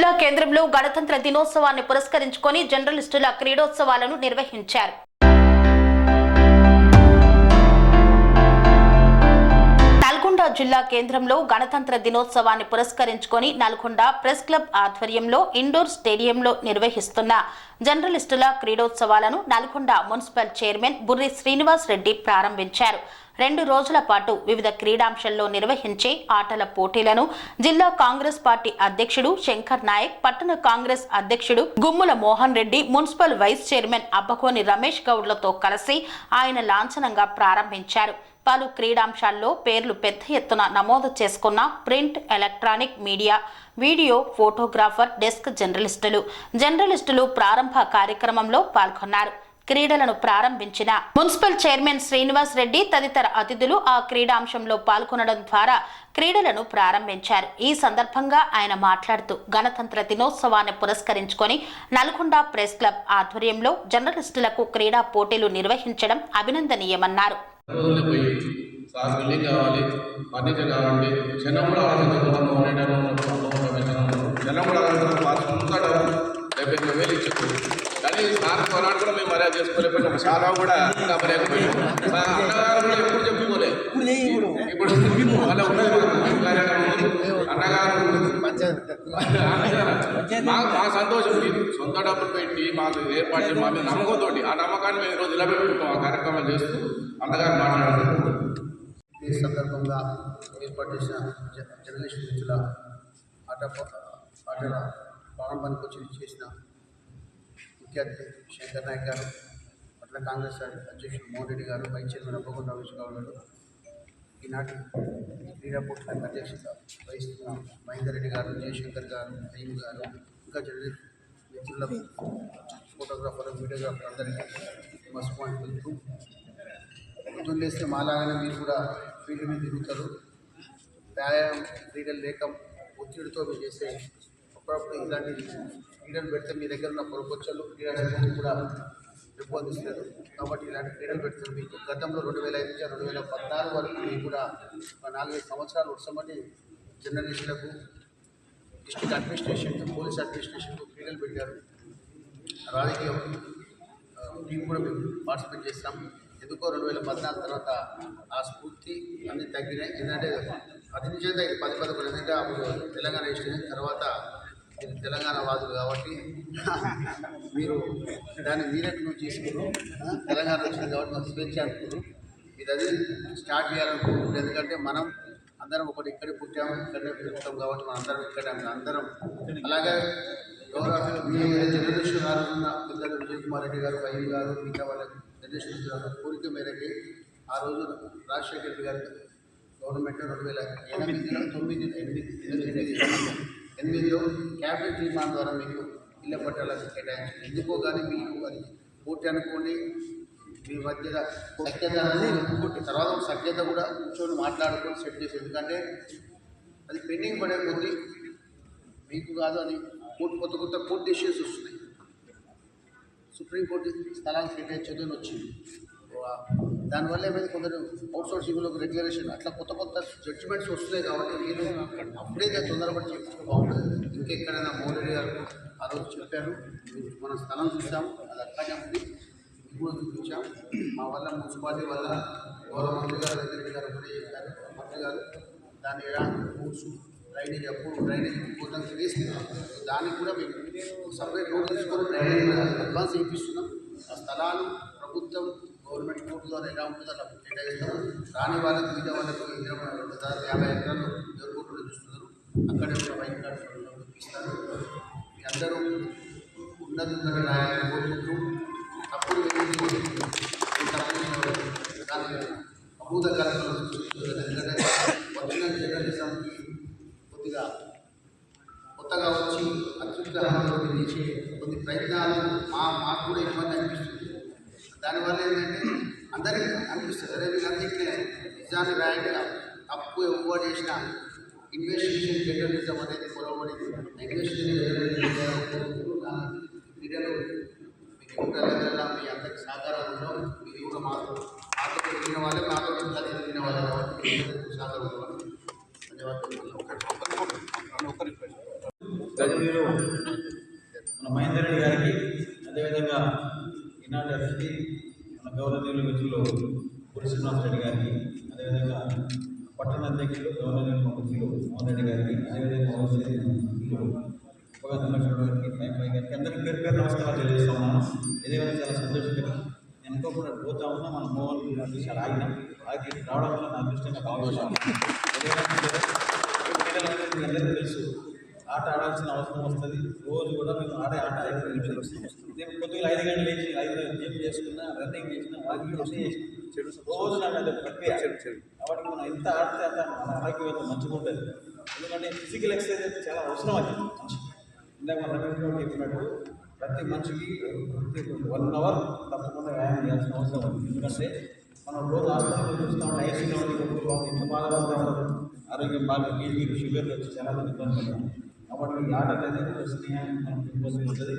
జిల్లా కేంద్రంలో గణతంత్ర దినోత్సవాన్ని పురస్కరించుకొని జర్నలిస్టుల క్రీడోత్సవాలను నిర్వహించారు. జిల్లా కేంద్రంలో గణతంత్ర దినోత్సవాన్ని పురస్కరించుకొని నల్గొండ ప్రెస్ క్లబ్ ఆధ్వర్యంలో ఇండోర్ స్టేడియంలో నిర్వహిస్తున్న జర్నలిస్టుల క్రీడోత్సవాలను నల్గొండ మున్సిపల్ చైర్మన్ బుర్రి శ్రీనివాస్ రెడ్డి ప్రారంభించారు. రెండు రోజుల పాటు వివిధ క్రీడాంశల్లో నిర్వహించే ఆటల పోటీలను జిల్లా కాంగ్రెస్ పార్టీ అధ్యక్షుడు శంకర్ నాయక్ పట్టణ కాంగ్రెస్ అధ్యక్షుడు Gummula Mohan Reddy municipal vice chairman Abbagoni Ramesh గౌడ్లతో కలిసి ఆయన లాంఛనంగా ప్రారంభించారు. పలు క్రీడాంశాల్లో పేర్లు పెద్ద ఎత్తున నమోదు చేసుకున్న print electronic media video photographer desk జర్నలిస్టులు. జర్నలిస్టులు ప్రారంభ కార్యక్రమంలో పాల్గొన్నారు. క్రీడలను ప్రారంభించిన మున్సిపల్ చైర్మన్ శ్రీనివాస్ రెడ్డి తదితర అతిథులు ఆ క్రీడాంశంలో పాల్గొనడం ద్వారా క్రీడలను ప్రారంభించారు. ఈ సందర్భంగా ఆయన మాట్లాడుతూ గణతంత్ర దినోత్సవాన్ని పురస్కరించుకొని నల్గొండ ప్రెస్ క్లబ్ ఆధ్వర్యంలో జర్నలిస్టులకు క్రీడా పోటీలు నిర్వహించడం అభినందనీయమన్నారు. రోజులు పోయి సార్ బిల్డింగ్ కావాలి ఫర్నిచర్ కావాలి. చిన్న కూడా చిన్న కూడా పాస్ ముందట డెబ్బై ఎనిమిది వేలు ఇచ్చారు కానీ సార్ కొనాడు కూడా మేము మర్యాద చేసుకోలేకపోయినాం. చాలా కూడా కాపలేకపోయాం సార్ అన్నగారు కూడా ఎప్పుడు చెప్పుకోలే. ఇప్పుడు వాళ్ళ ఉన్నది కార్యక్రమం. అన్నగారు మా సంతోషం మీరు సొంత డబ్బులు పెట్టి మాకు ఏర్పాటు చేసి మా మీద నమ్మకంతో ఆ నమ్మకాన్ని మేము ఈరోజు నిలబెట్టుకుంటాం. ఆ కార్యక్రమం చేస్తూ అన్నగారు మాట్లాడుతున్నాం ఈ సందర్భంగా ఏర్పాటు చేసిన జ- జర్నలిస్ట్ మిత్రుల ఆట ఆటల ప్రారంభానికి వచ్చి చేసిన ముఖ్య అతిథి శంకర్ నాయక్ గారు పట్ల కాంగ్రెస్ అధ్యక్షుడు మోహన్ రెడ్డి గారు వైస్ చైర్మన్ అబ్బగొండ రమేష్ గౌడ్ గారు ఈనాటి క్రీడా పోటీలకు అధ్యక్షత వహిస్తున్న మహేందర్ రెడ్డి గారు జయశంకర్ గారు అయ్యం గారు ఇంకా జర్నలిస్ట్ మిత్రులకు ఫోటోగ్రాఫర్ వీడియోగ్రాఫర్ అందరికీ మస్పాన్ తెలుపుతూ పొద్దున్న లేస్తే మాలాగానే మీరు కూడా ఫీల్డ్ మీద తిరుగుతారు. వ్యాయామం క్రీడలు లేక ఒత్తిడితో మీరు చేసే అప్పుడప్పుడు ఇలాంటి క్రీడలు పెడితే మీ దగ్గర ఉన్న పొరపొచ్చలు క్రీడలు కూడా పెంపొందిస్తారు కాబట్టి ఇలాంటి క్రీడలు పెడుతారు మీకు గతంలో రెండు వేల ఐదు నుంచి రెండు వేల పద్నాలుగు వరకు మీకు కూడా నాలుగైదు సంవత్సరాలు వర్షమని జర్నలిస్టులకు డిస్టిక్ అడ్మినిస్ట్రేషన్ పోలీస్ అడ్మినిస్ట్రేషన్కు క్రీడలు పెట్టారు. రాజకీయ మేము కూడా మేము పార్టిసిపేట్ చేస్తాం. ఎందుకో రెండు వేల పద్నాలుగు తర్వాత ఆ స్ఫూర్తి అన్నీ తగ్గినాయి. ఏంటంటే అది నిజంగా ఇది పది పదకొండు ఎందుకంటే అప్పుడు తెలంగాణ ఇష్టం తర్వాత మీరు తెలంగాణ వాదులు కాబట్టి మీరు దాన్ని మీరెట్ నువ్వు చేసుకున్నారు. తెలంగాణ వచ్చింది కాబట్టి మాకు స్వేచ్ఛ అనుకున్నారు. మీరు అది స్టార్ట్ చేయాలనుకుంటున్నారు. ఎందుకంటే మనం అందరం ఒకటి ఇక్కడే పుట్టాము ఇక్కడే పెరుగుతాం కాబట్టి మనం అందరం ఇక్కడే అందరం అలాగే గౌరవ జగదీశ్వర గారు ఉన్న పిల్లలు విజయ్ కుమార్ రెడ్డి గారు వైవి గారు మిగతా వాళ్ళ జగదీశ్వర గారు కోరిక మేరకి ఆ రోజు రాజశేఖర రెడ్డి గారు గవర్నమెంట్ రెండు వేల ఎనిమిదిలో తొమ్మిది ఎనిమిది ఎనిమిది ఎనిమిదిలో క్యాబినెట్ తీర్మానం ద్వారా మీకు ఇళ్ళ పట్టాలకు కేటాయించింది ఎందుకో కానీ మీకు అది పూర్తి అనుకోండి. మీ మధ్య సఖ్యత అనేది తర్వాత సఖ్యత కూడా కూర్చొని మాట్లాడుకొని సెట్ చేసి ఎందుకంటే అది పెండింగ్ పడే కొద్దీ మీకు కాదు అది కోర్టు కొత్త కొత్త కోర్టు డెసిషన్స్ వస్తున్నాయి. సుప్రీంకోర్టు స్థలానికి కేటాయించదని వచ్చింది. దానివల్ల ఏమైంది కొందరు అవుట్ సోర్సింగ్లో రెగ్యులేషన్ అట్లా కొత్త కొత్త జడ్జిమెంట్స్ వస్తున్నాయి కాబట్టి మీరు అప్పుడే ఇక తొందరపడి చెప్తే బాగుంటుంది ఇంకెక్కడైనా మోడీ గారు ఆ రోజు చెప్పారు మనం స్థలం చూసాము అది అక్కడే ఉంది కూడా చూపించాం మా వల్ల మున్సిపాలిటీ వల్ల గౌరవ మంత్రి గారు రెడ్డి గారు కూడా చెప్పారు మంత్రి గారు దాని ఎలాంటి రూట్స్ డ్రైనేజ్ అప్పుడు డ్రైనేజ్ పూర్తం చేసి దానికి కూడా మేము సపరేట్ రోడ్ తీసుకొని డ్రైనేజ్ అడ్వాన్స్ చేయిస్తున్నాం ఆ స్థలాలు ప్రభుత్వం గవర్నమెంట్ కోర్టు ద్వారా ఎలా ఉంటుందో అలా కేటాయిస్తాం రాని వాళ్ళకి మిగతా వాళ్ళకు ఇరవై రెండు దాదాపు యాభై ఎకరాలు ఎవరికోట్లు చూస్తున్నారు. అక్కడే కూడా బైక్ కార్డు ఇస్తారు. మీ అందరూ ఉన్నది ఉన్నది రాయాలని కోరుకుంటూ అభూత కార్యక్రమాలు ఎందుకంటే వచ్చిన జర్నలిజం కొద్దిగా కొత్తగా వచ్చి అత్యుత్సాహంతో నిలిచే కొన్ని ప్రయత్నాలు మా మాకు కూడా ఇబ్బంది అనిపిస్తుంది. దానివల్ల ఏంటంటే అందరికీ అనిపిస్తుంది. అరే వీళ్ళందరికీ నిజాన్ని రాయండి తప్పు ఎక్కువ చేసిన ఇన్వెస్టిగేషన్ జర్నలిజం అనేది పొరబడి ఇన్వెస్టిగేషన్ మీడియాలో మీకు ఎవరికైనా మీ అందరికి సహకారాలు ఉండవు మీరు కూడా మాతో వాళ్ళే మాతో కలిసి తిరిగిన వాళ్ళే కాబట్టి మీ మన మహేందర్ రెడ్డి గారికి అదేవిధంగా ఈనాటి అతిథి మన గౌరవనీయులు మిత్రులు పురి శ్రీనివాస్ రెడ్డి గారికి అదేవిధంగా పట్టణ అధ్యక్షులు గౌరవనీయులు మిత్రులు మోహన్ రెడ్డి గారికి అదేవిధంగా ఓసీ మిత్రులు ఉపగా ధర్మేశ్వర గారికి సాయిబాయి గారికి అందరికీ పేరు పేరు నమస్కారాలు తెలియజేస్తా ఉన్నాను. ఇదేవిధంగా చాలా సంతోషం నేను అనుకోకుండా పోతా ఉన్నా మన ఆగి రావడం వల్ల నా అదృష్టంగా అందరికీ తెలుసు ఆట ఆడాల్సిన అవసరం వస్తుంది రోజు కూడా మేము ఆడే ఆట ఐదు నిమిషాలు వస్తుంది నేను కొద్దిగా ఐదు గంటలు లేచి ఐదు జిమ్ చేసుకున్నా రన్నింగ్ చేసిన వాకింగ్ అన్నీ చేసిన రోజు నాకు అది ప్రక్రియ కాబట్టి మనం ఎంత ఆడితే అంత మన ఆరోగ్యం అంత మంచిగా ఉంటుంది ఎందుకంటే ఫిజికల్ ఎక్సర్సైజ్ అయితే చాలా అవసరం అది ఇందాక మన రన్నింగ్ గారు చెప్పినట్టు ప్రతి మనిషికి వన్ అవర్ తప్పకుండా వ్యాయామం చేయాల్సిన అవసరం ఉంది ఎందుకంటే మనం రోజు హాస్పిటల్లో చూస్తూ ఐసీలో ఇంత బాధపడుతూ ఉంటారు ఆరోగ్యం బాగా బీపీ షుగర్లు వచ్చి చాలా మంది ఇబ్బంది పడతారు కాబట్టి ఈ ఆట అనేది స్నేహాన్ని మనం పెంపొంది ఉంటుంది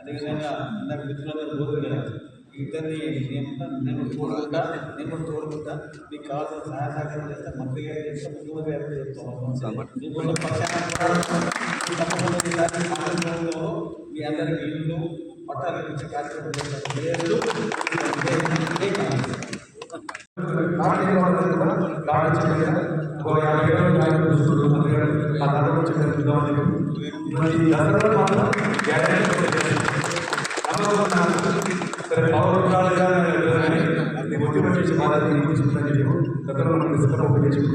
అదేవిధంగా ఇందాక మిత్రులందరూ పోతుంది కదా ఇద్దరిని ఏమంటా నేను తోడుకుంటా నేను కూడా తోడుకుంటా. మీకు కావాల్సిన సహాయ సహకారం చేస్తే మంత్రి గారు చేస్తే ముఖ్యమంత్రి గారు కూడా చెప్తాం మీకు ఉన్న పక్షాన కూడా ఈ తప్పకుండా ఈసారి ఆంధ్రప్రదేశ్లో మీ అందరికీ ఇల్లు పట్టాలు ఇచ్చే కార్యక్రమం చేస్తారు చేస్తూ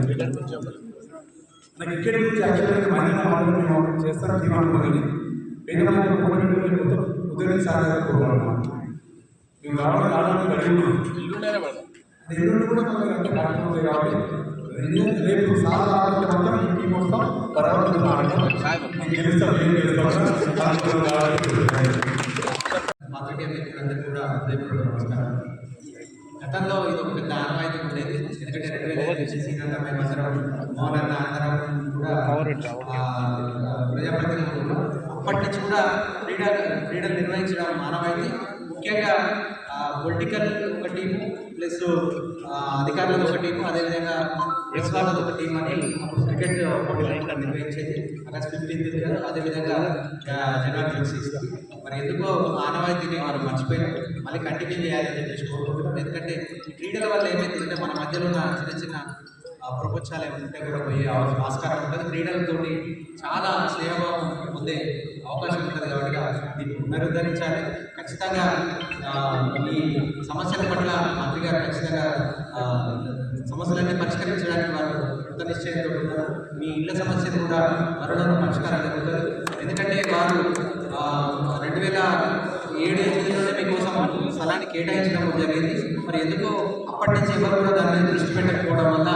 ఇదే కావాలి. నాకు క్రికెట్ గురించి యాక్చువల్గా మహిళా మేము చేస్తాం తీర్మానం పేదల మొత్తం ఉదయం సాగర్ ప్రోగ్రామ్ మేము రావడం రావడానికి పెడదాం ఎల్లుండి కూడా మనకి అంటే డాక్టర్ ఉంది కాబట్టి రేపు- సార్ మాత్రం ఇంటికి వస్తాం తర్వాత ఆడతాం. గెలుస్తాం ఏం కూడా హృదయపూర్వక నమస్కారం గతంలో ఇది ఒక పెద్ద ఆనవాయితీ ఉండేది. ఎందుకంటే రెండు వేల ఐదు నుంచి శ్రీకాంత్ మేమందరం మోహన్ అన్న అందరం కూడా ఆ, ప్రజాప్రతినిధులు అప్పటి నుంచి కూడా క్రీడా క్రీడలు నిర్వహించడం మానవాయితీ ముఖ్యంగా పొలిటికల్ ఒక టీము ప్లస్ అధికారులది ఒక టీము అదేవిధంగా వ్యవహారాలది ఒక టీం అని అప్పుడు క్రికెట్ పోటీలు నిర్వహించేది. ఆగస్ట్ ఫిఫ్టీన్త్ అదేవిధంగా సిక్స్త్ మరి ఎందుకో ఆనవాయితీని వారు మర్చిపోయినారు. మళ్ళీ కంటిన్యూ చేయాలని చెప్పేసి కోరుకుంటున్నాం. ఎందుకంటే ఈ క్రీడల వల్ల ఏమైతుందంటే మన మధ్యలో ఉన్న చిన్న చిన్న ఆ, ప్రపంచాలు ఏమంటే ఉంటే కూడా పోయే ఆస్కారం ఉంటుంది. క్రీడలతో చాలా స్నేహభావం పొందే అవకాశం ఉంటుంది కాబట్టి దీన్ని పునరుద్ధరించాలి. ఖచ్చితంగా ఈ సమస్యల పట్ల మంత్రి గారు ఖచ్చితంగా సమస్యలన్నీ పరిష్కరించడానికి వారు కృత నిశ్చయంతో ఉన్నారు. మీ ఇళ్ళ సమస్యలు కూడా త్వరలో పరిష్కారం జరుగుతుంది. ఎందుకంటే వారు రెండు వేల ఏడు ఎనిమిదిలోనే మీకోసం స్థలాన్ని కేటాయించడం జరిగింది. మరి ఎందుకో అప్పటి నుంచి ఎవరు కూడా దాని మీద దృష్టి పెట్టకపోవడం వల్ల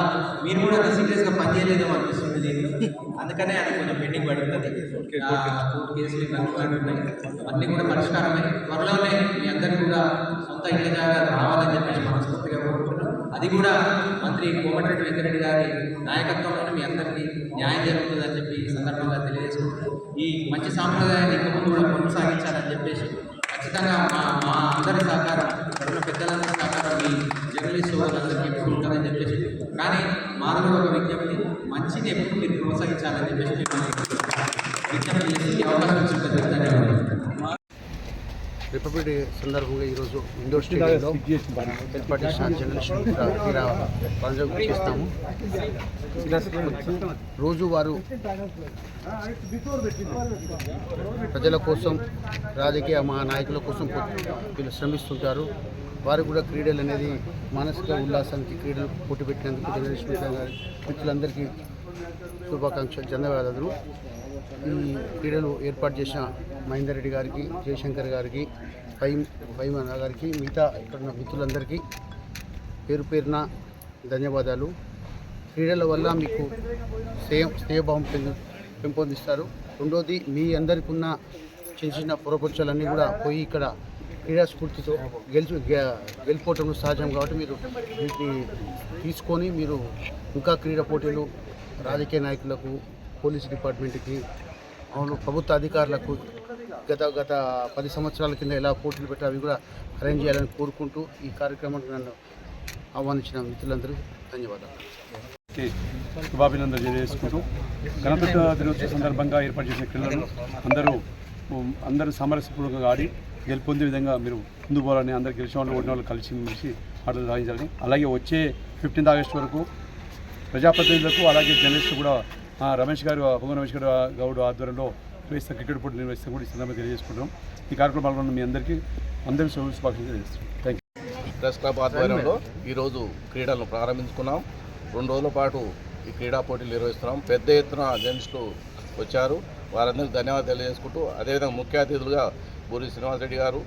మీరు కూడా అంత సీరియస్గా పనిచేయలేదేమో అనిపిస్తుంది దీన్ని అందుకనే అది కొంచెం పెండింగ్ పడుతుంది కోర్టు కేసులు ఇవన్నీ అన్నీ కూడా పరిష్కారమై. త్వరలోనే మీ అందరికీ కూడా సొంత ఇళ్ళ జాగా రావాలని చెప్పేసి కోరుకుంటున్నాం అది కూడా మంత్రి కోమటిరెడ్డి వెంకరెడ్డి గారి నాయకత్వంలోనే మీ అందరికీ న్యాయం జరుగుతుందని చెప్పి ఈ సందర్భంగా తెలియజేసుకుంటూ ఈ మంచి సాంప్రదాయాన్ని ఇంకా ముందు కూడా కొనసాగించాలని చెప్పేసి ఖచ్చితంగా మా మా అందరి సహకారం ఇక్కడ ఉన్న పెద్దలందరి సహకారం మీ జర్నలిస్ట్ సోదరులందరికీ ఎప్పుడు ఉంటుందని చెప్పేసి కానీ మాది ఒక విజ్ఞప్తి మంచిని ఎప్పుడు మీరు ప్రోత్సహించాలని చెప్పేసి మిమ్మల్ని విజ్ఞప్తి చేసి అవకాశం ఇచ్చినందుకు రిపబ్లిక్ డే సందర్భంగా ఈరోజు ఇండోర్ స్టేడియంలో ఏర్పాటు చేసిన చేస్తాము. రోజు వారు ప్రజల కోసం రాజకీయ మా నాయకుల కోసం వీళ్ళు శ్రమిస్తుంటారు. వారు కూడా క్రీడలు అనేది మానసిక ఉల్లాసానికి క్రీడలు పోటీ పెట్టినందుకు జర్నలిస్ట్ మిత్రులందరికీ శుభాకాంక్షలు ధన్యవాదాలు. ఈ క్రీడలు ఏర్పాటు చేసిన మహేందర్ రెడ్డి గారికి జయశంకర్ గారికి ఫైమ్ ఫైమన్ గారికి మిగతా ఇక్కడ ఉన్న మిత్రులందరికీ పేరు పేరున ధన్యవాదాలు. క్రీడల వల్ల మీకు స్నేహ స్నేహభావం పెంపొందిస్తారు. రెండోది మీ అందరికి ఉన్న చిన్న చిన్న పొరపక్షాలన్నీ కూడా పోయి ఇక్కడ క్రీడా స్ఫూర్తితో గెలుచు గె- సహజం కాబట్టి మీరు వీటిని తీసుకొని మీరు ఇంకా క్రీడా పోటీలు రాజకీయ నాయకులకు పోలీస్ డిపార్ట్మెంట్కి అవును ప్రభుత్వ అధికారులకు గత గత పది సంవత్సరాల కింద ఎలా పోటీలు పెట్టి అవి కూడా అరేంజ్ చేయాలని కోరుకుంటూ ఈ కార్యక్రమానికి నన్ను ఆహ్వానించిన మిత్రులందరూ ధన్యవాదాలు. శుభాభినందనలు తెలియజేసుకుంటూ గణతంత్ర దినోత్సవ సందర్భంగా ఏర్పాటు చేసిన క్రీడలను అందరూ అందరూ సామరస్యపూర్వకంగా ఆడి గెలుపొందే విధంగా మీరు ముందు పోవాలని అందరు గెలిచిన వాళ్ళు ఓడిన వాళ్ళు కలిసి మెలిసి ఆటలు సాధించాలని అలాగే వచ్చే ఫిఫ్టీన్త్ ఆగస్ట్ వరకు ప్రజాప్రతినిధులకు అలాగే జర్నలిస్టులు కూడా రమేష్ గారు పొంగ రమేష్ గారు గౌడ్ ఆధ్వర్యంలో నిర్వహిస్తున్న క్రికెట్ పోటీ నిర్వహిస్తాం కూడా ఈ సందర్భంగా తెలియజేసుకుంటాం ఈ కార్యక్రమం పాల్గొన్న మీ అందరికీ అందరికీ శుభాకాంక్షలు తెలియజేస్తున్నాం. థ్యాంక్ యూ ప్రెస్ క్లబ్ ఆధ్వర్యంలో ఈరోజు క్రీడలను ప్రారంభించుకున్నాం. రెండు రోజుల పాటు ఈ క్రీడా పోటీలు నిర్వహిస్తున్నాం. పెద్ద ఎత్తున జర్నలిస్టులు వచ్చారు. వారందరికీ ధన్యవాదాలు తెలియజేసుకుంటూ అదేవిధంగా ముఖ్య అతిథులుగా బూరి శ్రీనివాసరెడ్డి గారు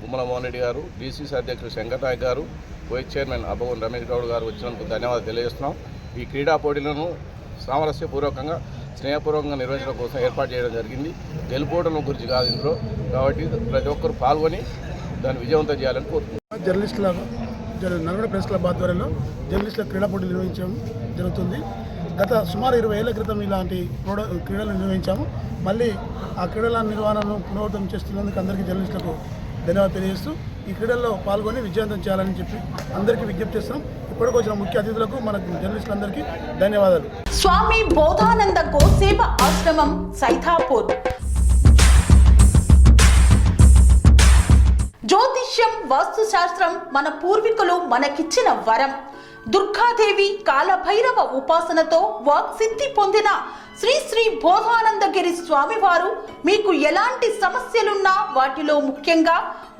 గుమ్మల మోహన్ రెడ్డి గారు డీసీసీ అధ్యక్షుడు శంకర్ నాయక్ గారు వైస్ చైర్మన్ అబ్బవన్ రమేష్ గౌడ్ గారు వచ్చినందుకు ధన్యవాదాలు తెలియజేస్తున్నాం. ఈ క్రీడా పోటీలను సామరస్యపూర్వకంగా స్నేహపూర్వకంగా నిర్వహించడం కోసం ఏర్పాటు చేయడం జరిగింది. గెలుపోవడం గురించి కాదు ఇందులో. కాబట్టి ప్రతి ఒక్కరు పాల్గొని దాన్ని విజయవంతం చేయాలని కోరుకుంటున్నాం. జర్నలిస్టుల జర్ నల్గొండ ప్రెస్ క్లబ్ ఆధ్వర్యంలో జర్నలిస్టుల క్రీడా పోటీలు నిర్వహించడం జరుగుతుంది. గత సుమారు ఇరవై ఏళ్ళ క్రితం ఇలాంటి ప్రోడ క్రీడలు నిర్వహించాము. మళ్ళీ ఆ క్రీడల నిర్వహణను పునరావృతం చేస్తున్నందుకు అందరికీ జర్నలిస్టులకు ధన్యవాదాలు తెలియజేస్తూ ఈ క్రీడల్లో పాల్గొని విజయవంతం చేయాలని చెప్పి అందరికీ విజ్ఞప్తి చేస్తున్నాం. ఇప్పటికి వచ్చిన ముఖ్య అతిథులకు మన జర్నలిస్టులందరికీ ధన్యవాదాలు. స్వామి బోధానంద గోసేవ ఆశ్రమం సైథాపూర్ జ్యోతిష్యం వాస్తుశాస్త్రం మన పూర్వీకులు మనకిచ్చిన వరం. దుర్గాదేవి కాలభైరవ ఉపాసనతో వాక్సిద్ధి పొందిన శ్రీ శ్రీ బోధానందగిరి స్వామివారు మీకు ఎలాంటి సమస్యలున్నా వాటిలో ముఖ్యంగా